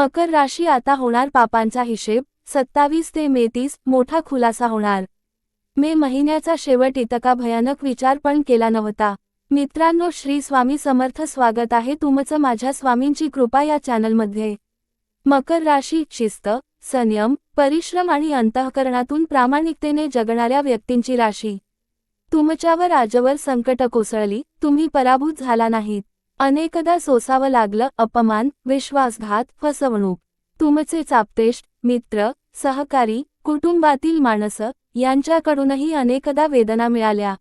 मकर राशी आता होणार पापांचा हिशेब सत्तावीस ते मे तीस मोठा खुलासा होणार. मे महिन्याचा शेवट इतका भयानक विचार पण केला नव्हता. मित्रांनो श्री स्वामी समर्थ स्वागत आहे तुमचं माझ्या स्वामींची कृपा या चॅनलमध्ये. मकर राशी शिस्त संयम परिश्रम आणि अंतःकरणातून प्रामाणिकतेने जगणाऱ्या व्यक्तींची राशी. तुमच्यावर आजवर संकट कोसळली तुम्ही पराभूत झाला नाहीत. अनेकदा सोसावं लागलं अपमान विश्वासघात फसवणूक. तुमचे चापतेष्ट मित्र सहकारी कुटुंबातील माणसं यांच्याकडूनही अनेकदा वेदना मिळाल्या.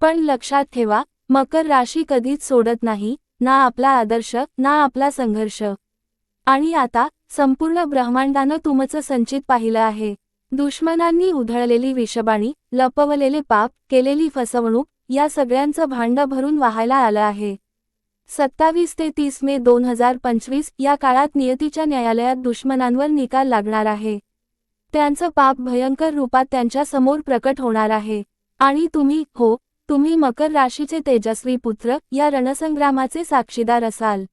पण लक्षात ठेवा मकर राशी कधीच सोडत नाही ना आपला आदर्श ना आपला संघर्ष. आणि आता संपूर्ण ब्रह्मांडानं तुमचं संचित पाहिलं आहे. दुश्मनांनी उधळलेली विषबाणी लपवलेले पाप केलेली फसवणूक या सगळ्यांचं भांड भरून वाहायला आलं आहे. सत्तावीस ते तीस मे दोन हजार पंचवीस या काळात नियतीच्या न्यायालयात दुश्मनांवर निकाल लागणार आहे. त्यांचं पाप भयंकर रूपात त्यांच्यासमोर प्रकट होणार आहे. आणि तुम्ही हो तुम्ही मकर राशीचे तेजस्वी पुत्र या रणसंग्रामाचे साक्षीदार असाल.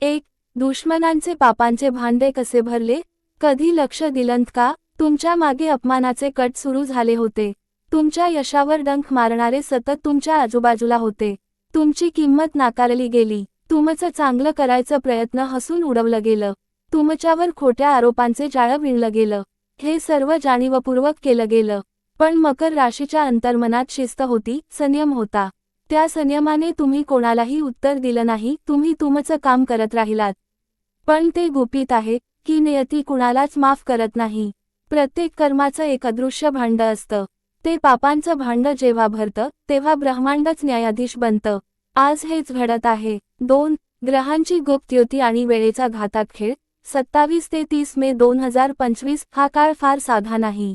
एक दुश्मनांचे पापांचे भांडे कसे भरले? कधी लक्ष दिलंत का? तुमच्या मागे अपमानाचे कट सुरू झाले होते. तुमच्या यशावर डंख मारणारे सतत तुमच्या आजूबाजूला होते. तुमची किंमत नाकारली गेली. तुमचं चांगलं करायचं प्रयत्न हसून उडवलं गेलं. तुमच्यावर खोट्या आरोपांचे जाळं विणलं गेलं. हे सर्व जाणीवपूर्वक केलं गेलं. पण मकर राशीच्या अंतर्मनात शिस्त होती संयम होता. त्या संयमाने तुम्ही कोणालाही उत्तर दिलं नाही तुम्ही तुमचं काम करत राहिलात. पण ते गुपित आहे की नियती कुणालाच माफ करत नाही. प्रत्येक कर्माचं एक अदृश्य भांड असतं. ते पापांचं भांड जेव्हा भरतं तेव्हा ब्रह्मांडच न्यायाधीश बनतं. आज हेच घडत आहे. दोन ग्रहांची गुप्त युती आणि वेळेचा घातात खेळ. सत्तावीस ते तीस मे दोन हजार पंचवीस हा काळ फार साधा नाही.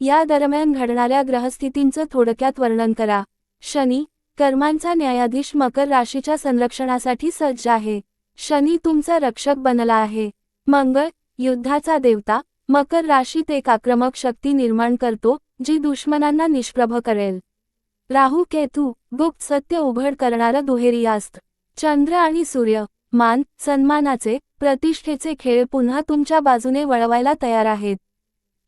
या दरम्यान घडणाऱ्या ग्रहस्थितींचं थोडक्यात वर्णन करा. शनी कर्मांचा न्यायाधीश मकर राशीच्या संरक्षणासाठी सज्ज आहे. शनी तुमचा रक्षक बनला आहे. मंगळ युद्धाचा देवता. मकर राशीत एक आक्रमक शक्ती निर्माण करतो जी दुश्मनांना निष्प्रभ करेल. राहू केतू गुप्त सत्य उघड करणारं दुहेरी आस्त चंद्र आणि सूर्य मान सन्मानाचे प्रतिष्ठेचे खेळ पुन्हा तुमच्या बाजूने वळवायला तयार आहेत.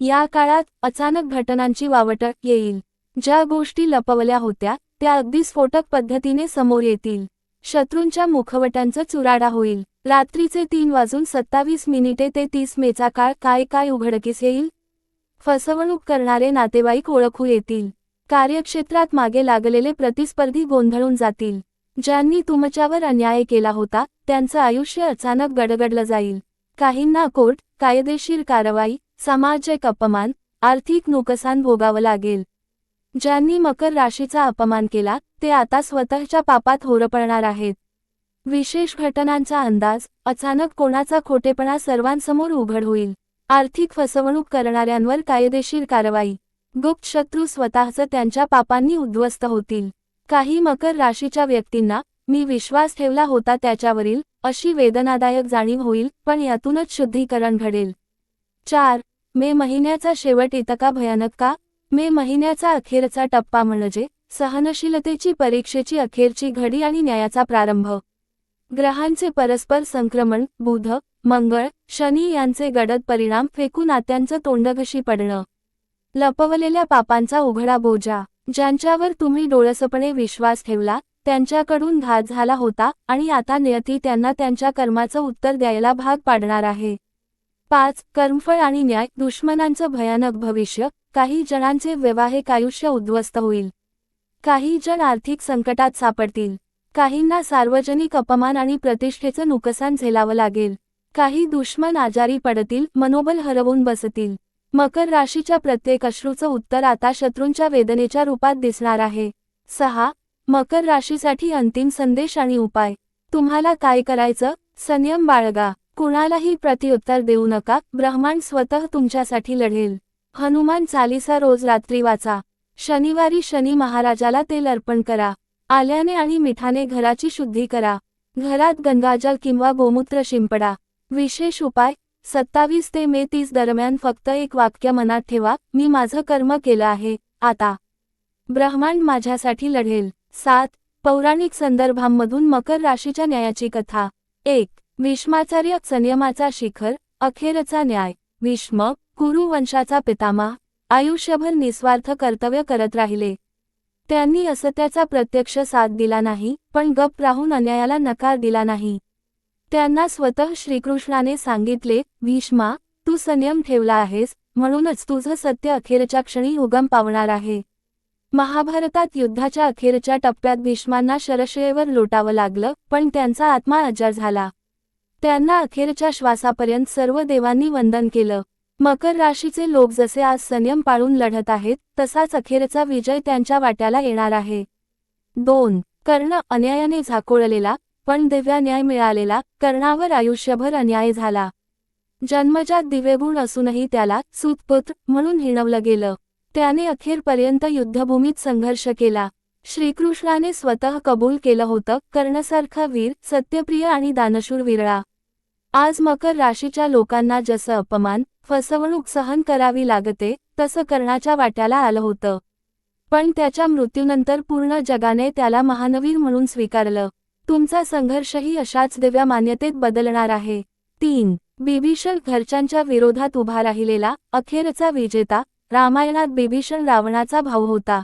या काळात अचानक घटनांची वावट येईल. ज्या गोष्टी लपवल्या होत्या त्या अगदी स्फोटक पद्धतीने समोर येतील. शत्रूंच्या मुखवटांचा चुराडा होईल. रात्रीचे तीन वाजून सत्तावीस मिनिटे ते तीस मेचा काळ काय काय उघडकीस येईल? फसवणूक करणारे नातेवाईक ओळखू येतील. कार्यक्षेत्रात मागे लागलेले प्रतिस्पर्धी गोंधळून जातील. ज्यांनी तुमच्यावर अन्याय केला होता त्यांचं आयुष्य अचानक गडगडलं जाईल. काहींना कोर्ट कायदेशीर कारवाई सामाजिक अपमान आर्थिक नुकसान भोगावं लागेल. ज्यांनी मकर राशीचा अपमान केला ते आता स्वतःच्या पापात होरपळणार आहेत. विशेष घटनांचा अंदाज अचानक कोणाचा खोटेपणा सर्वांसमोर उघड होईल. आर्थिक फसवणूक करणाऱ्यांवर कायदेशीर कारवाई. गुप्त शत्रू स्वतःच त्यांच्या पापांनी उद्ध्वस्त होतील. काही मकर राशीच्या व्यक्तींना मी विश्वास ठेवला होता त्याच्यावरील अशी वेदनादायक जाणीव होईल पण यातूनच शुद्धीकरण घडेल. चार मे महिन्याचा शेवट इतका भयानक का? मे महिन्याचा अखेरचा टप्पा म्हणजे सहनशीलतेची परीक्षेची अखेरची घडी आणि न्यायाचा प्रारंभ. ग्रहांचे परस्पर संक्रमण बुध मंगळ शनी यांचे गडद परिणाम फेकून आत्यांचं तोंडघशी पडणं. लपवलेल्या पापांचा उघडा बोजा. ज्यांच्यावर तुम्ही डोळसपणे विश्वास ठेवला त्यांच्याकडून घात झाला होता आणि आता नियती त्यांना त्यांच्या कर्माचं उत्तर द्यायला भाग पाडणार आहे. पाच कर्मफळ आणि न्याय. दुश्मनांचं भयानक भविष्य. काही जणांचे वैवाहिक आयुष्य उद्ध्वस्त होईल. काही जण आर्थिक संकटात सापडतील. काहींना सार्वजनिक अपमान आणि प्रतिष्ठेचं नुकसान झेलावं लागेल. काही दुश्मन आजारी पडतील मनोबल हरवून बसतील. मकर राशीच्या प्रत्येक अश्रूचं उत्तर आता शत्रूंच्या वेदनेच्या रूपात दिसणार आहे. सहा. मकर राशीसाठी अंतिम संदेश आणि उपाय. तुम्हाला काय करायचं? संयम बाळगा. कुणालाही प्रतिउत्तर देऊ नका. ब्रह्मांड स्वतः तुमच्यासाठी लढेल. हनुमान चालिसा रोज रात्री वाचा. शनिवारी शनी महाराजाला तेल अर्पण करा. आल्याने आणि मिठाने घराची शुद्धी करा. घरात गंगाजल किंवा गोमूत्र शिंपडा. विशेष उपाय सत्तावीस ते मे तीस दरम्यान फक्त एक वाक्य मनात ठेवा मी माझं कर्म केलं आहे आता. ब्रह्मांड माझ्यासाठी लढेल. सात पौराणिक संदर्भांमधून मकर राशीच्या न्यायाची कथा. एक भीष्माचार्य संयमाचा शिखर अखेरचा न्याय. भीष्म कुरु वंशाचा आयुष्यभर निस्वार्थ कर्तव्य करत राहिले. त्यांनी असत्याचा प्रत्यक्ष साथ दिला नाही पण गप राहून अन्यायाला नकार दिला नाही. त्यांना स्वतः श्रीकृष्णाने सांगितले भीष्मा तू संयम ठेवला आहेस म्हणूनच तुझं सत्य अखेरच्या क्षणी उगम पावणार आहे. महाभारतात युद्धाच्या अखेरच्या टप्प्यात भीष्मांना शरशयेवर लोटावं लागलं पण त्यांचा आत्मा अजर झाला. त्यांना अखेरच्या श्वासापर्यंत सर्व देवांनी वंदन केलं. मकर राशीचे लोक जसे आज संयम पाळून लढत आहेत तसाच अखेरचा विजय त्यांच्या वाट्याला येणार आहे. दोन कर्ण अन्यायाने झाकोळलेला पण दिव्या न्याय मिळालेला कर्णावर आयुष्यभर अन्याय झाला. जन्मजात दिवेगुण असूनही त्याला सुतपुत्र म्हणून हिणवलं गेलं. त्याने अखेरपर्यंत युद्धभूमीत संघर्ष केला. श्रीकृष्णाने स्वतः कबूल केलं होतं कर्णसारखा वीर सत्यप्रिय आणि दानशूर विरळा. आज मकर राशीच्या लोकांना जसं अपमान फसवणूक सहन करावी लागते तसं कर्णाच्या वाट्याला आलं होतं. पण त्याच्या मृत्यूनंतर पूर्ण जगाने त्याला महानवीर म्हणून स्वीकारलं. तुमचा संघर्षही अशाच दिव्या मान्यतेत बदलणार आहे. तीन. बिभीषण घरच्यांच्या विरोधात उभा राहिलेला अखेरचा विजेता रामायणात बिभीषण रावणाचा भाऊ होता.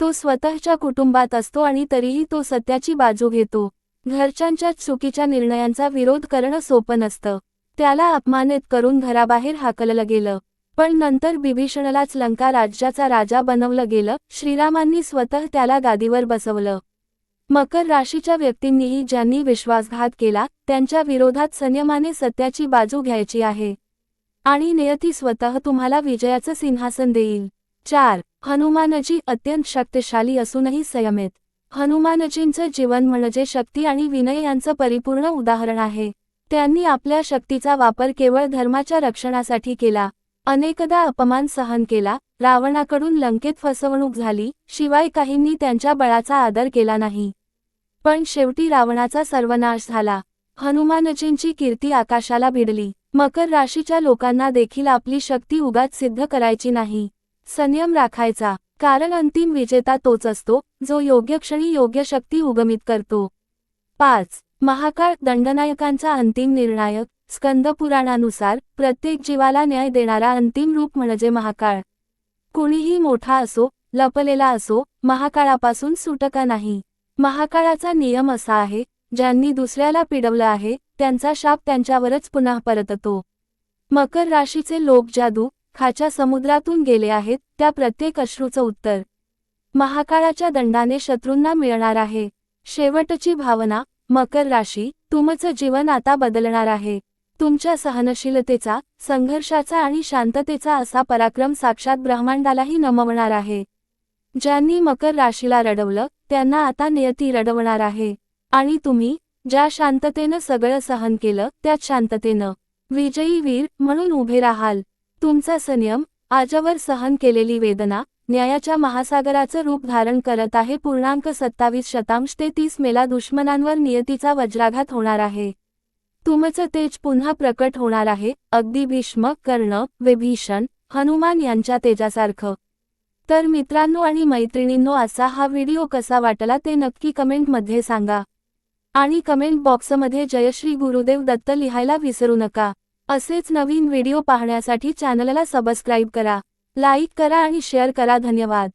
तो स्वतःच्या कुटुंबात असतो आणि तरीही तो सत्याची बाजू घेतो. घरच्यांच्या चुकीच्या निर्णयांचा विरोध करणं सोपं नसतं. त्याला अपमानित करून घराबाहेर हाकललं गेलं. पण नंतर बिभीषणलाच लंका राज्याचा राजा बनवलं गेलं. श्रीरामांनी स्वतः त्याला गादीवर बसवलं. मकर राशीच्या व्यक्तींनीही ज्यांनी विश्वासघात केला त्यांच्या विरोधात संयमाने सत्याची बाजू घ्यायची आहे. आणि नियती स्वतः तुम्हाला विजयाचं सिंहासन देईल. चार हनुमानजी अत्यंत शक्तिशाली असूनही संयमित. हनुमानजींचं जीवन म्हणजे शक्ती आणि विनय यांचं परिपूर्ण उदाहरण आहे. त्यांनी आपल्या शक्तीचा वापर केवळ धर्माच्या रक्षणासाठी केला अनेकदा अपमान सहन केला रावणाकडून लंकेत फसवणूक झाली शिवाय काहींनी त्यांच्या बळाचा आदर केला नाही. पण शेवटी रावणाचा सर्वनाश झाला. हनुमानजींची कीर्ती आकाशाला भिडली. मकर राशीच्या लोकांना देखील आपली शक्ती उगाच सिद्ध करायची नाही. संयम राखायचा. कारण अंतिम विजेता तोच असतो जो योग्य क्षणी योग्य शक्ती उगमित करतो. पाच. महाकाळ दंडनायकांचा अंतिम निर्णायक. स्कंदपुराणानुसार प्रत्येक जीवाला न्याय देणारा अंतिम रूप म्हणजे महाकाळ. कुणीही मोठा असो लपलेला असो महाकाळापासून सुटका नाही. महाकाळाचा नियम असा आहे ज्यांनी दुसऱ्याला पिडवलं आहे त्यांचा शाप त्यांच्यावरच पुन्हा परततो. मकर राशीचे लोक जादू खाच्या समुद्रातून गेले आहेत त्या प्रत्येक अश्रूचं उत्तर. महाकाळाच्या दंडाने शत्रूंना मिळणार आहे. शेवटची भावना मकर राशी तुमचं जीवन आता बदलणार आहे. तुमच्या सहनशीलतेचा संघर्षाचा आणि शांततेचा असा पराक्रम साक्षात ब्रह्मांडालाही नमवणार आहे. ज्यांनी मकर राशीला रडवलं त्यांना आता नियती रडवणार आहे. आणि तुम्ही ज्या शांततेनं सगळं सहन केलं त्याच शांततेनं. विजयी वीर म्हणून उभे राहाल. तुमचा संयम आजवर सहन केलेली वेदना न्यायाच्या महासागराचं रूप धारण करत आहे पूर्णांक सत्तावीस शतांश ते तीस मेला दुश्मनांवर नियतीचा वज्राघात होणार आहे. तुमचं तेज पुन्हा प्रकट होणार आहे. अगदी भीष्म कर्ण विभीषण हनुमान यांच्या तेजासारखं. तर मित्रांनो आणि मैत्रिणींनो असा हा व्हिडिओ कसा वाटला ते नक्की कमेंटमध्ये सांगा. आणि कमेंट बॉक्समध्ये जयश्री गुरुदेव दत्त लिहायला विसरू नका. असेच नवीन व्हिडिओ पाहण्यासाठी चॅनलला सबस्क्राईब करा. लाईक करा आणि शेअर करा. धन्यवाद.